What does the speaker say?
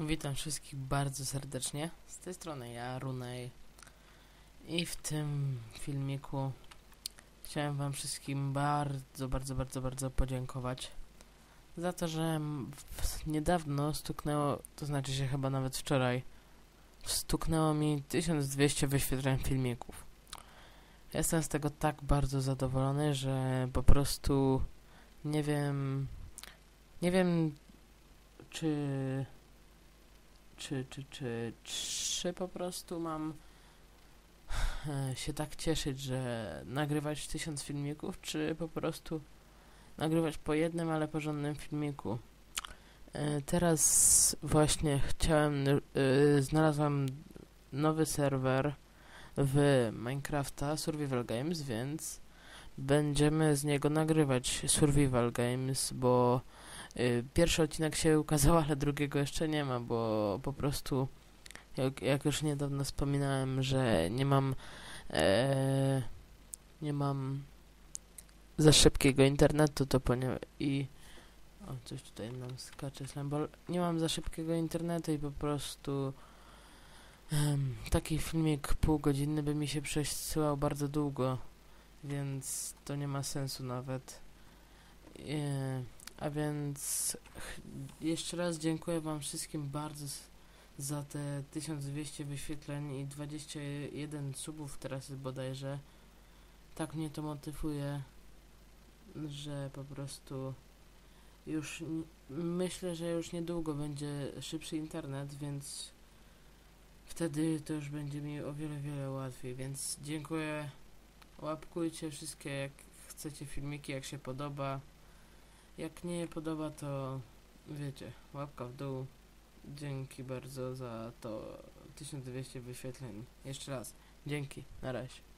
Witam wszystkich bardzo serdecznie. Z tej strony ja, Runej. I w tym filmiku chciałem wam wszystkim bardzo, bardzo, bardzo, bardzo podziękować za to, że niedawno stuknęło, to znaczy się chyba nawet wczoraj, stuknęło mi 1200 wyświetleń filmików. Jestem z tego tak bardzo zadowolony, że po prostu nie wiem, nie wiem czy czy, czy, czy, czy po prostu mam e, się tak cieszyć, że nagrywać tysiąc filmików, czy po prostu nagrywać po jednym, ale porządnym filmiku. E, Teraz właśnie chciałem, e, znalazłem nowy serwer w Minecrafta Survival Games, więc będziemy z niego nagrywać Survival Games, bo Pierwszy odcinek się ukazał, ale drugiego jeszcze nie ma, bo po prostu jak, jak już niedawno wspominałem, że nie mam e, nie mam za szybkiego internetu, to ponieważ i o, coś tutaj nam skacze slambol. Nie mam za szybkiego internetu i po prostu em, taki filmik półgodzinny by mi się przesyłał bardzo długo, więc to nie ma sensu nawet. E, a więc jeszcze raz dziękuję Wam wszystkim bardzo za te 1200 wyświetleń i 21 subów teraz jest bodajże. Tak mnie to motywuje, że po prostu już myślę, że już niedługo będzie szybszy internet, więc wtedy to już będzie mi o wiele, wiele łatwiej. Więc dziękuję. Łapkujcie wszystkie jak chcecie filmiki, jak się podoba. Jak nie podoba, to wiecie, łapka w dół. Dzięki bardzo za to 1200 wyświetleń. Jeszcze raz, dzięki, na razie.